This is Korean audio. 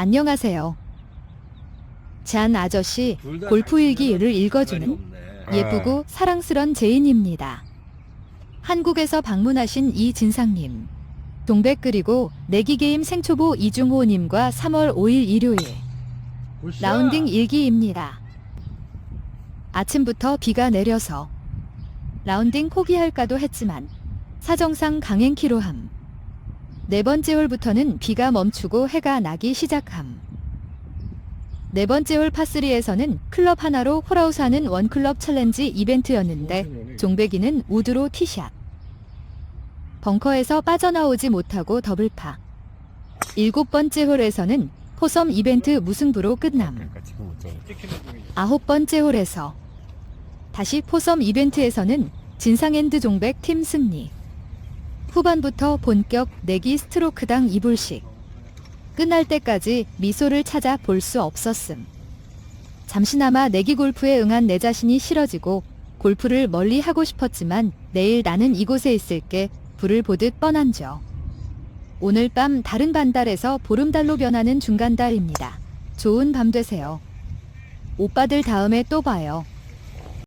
안녕하세요. 잔 아저씨 골프 일기를 읽어주는 예쁘고 사랑스런 제인입니다. 한국에서 방문하신 이진상님, 동백 그리고 내기게임 생초보 이중호님과 3월 5일 일요일 라운딩 일기입니다. 아침부터 비가 내려서 라운딩 포기할까도 했지만 사정상 강행키로 함. 네 번째 홀부터는 비가 멈추고 해가 나기 시작함. 네 번째 홀 파3에서는 클럽 하나로 홀아웃 하는 원클럽 챌린지 이벤트였는데 종배기는 우드로 티샷. 벙커에서 빠져나오지 못하고 더블파. 일곱 번째 홀에서는 포섬 이벤트 무승부로 끝남. 아홉 번째 홀에서 다시 포섬 이벤트에서는 진상핸드 종백 팀 승리. 후반부터 본격 내기 스트로크당 2불씩. 끝날 때까지 미소를 찾아 볼 수 없었음. 잠시나마 내기 골프에 응한 내 자신이 싫어지고 골프를 멀리 하고 싶었지만 내일 나는 이곳에 있을게 불을 보듯 뻔한죠. 오늘 밤 다른 반달에서 보름달로 변하는 중간달입니다. 좋은 밤 되세요. 오빠들 다음에 또 봐요.